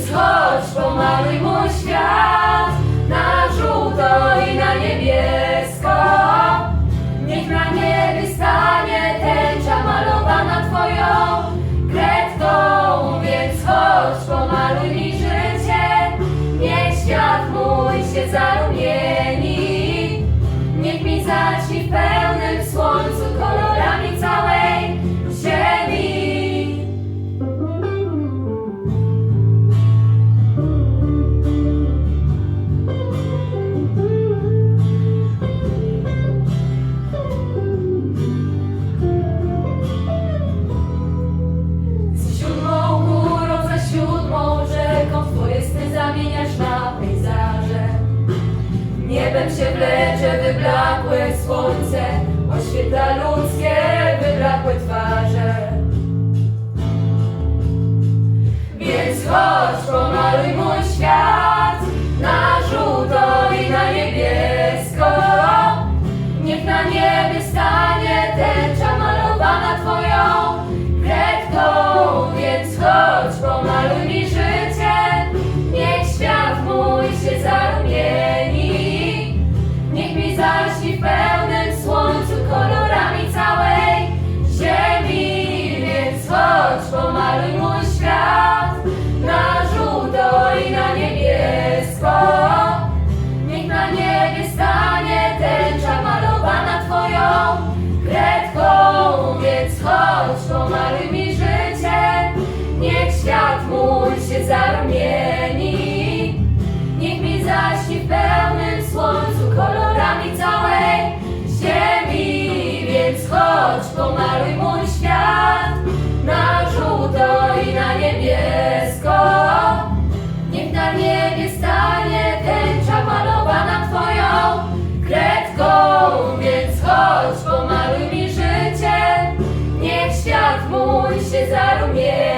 Więc chodź, pomaluj mój świat. zachłe słońce oświetla ludzkie wybrakłe twarze. Więc chodź, pomaluj mój świat. zarumieni. Niech mi zaśni w pełnym słońcu kolorami całej ziemi. Więc chodź, pomaluj mój świat na żółto i na niebiesko. Niech na niebie stanie tęcza malowana twoją kredką. Więc chodź, pomaluj mi życie. Niech świat mój się zarumieni.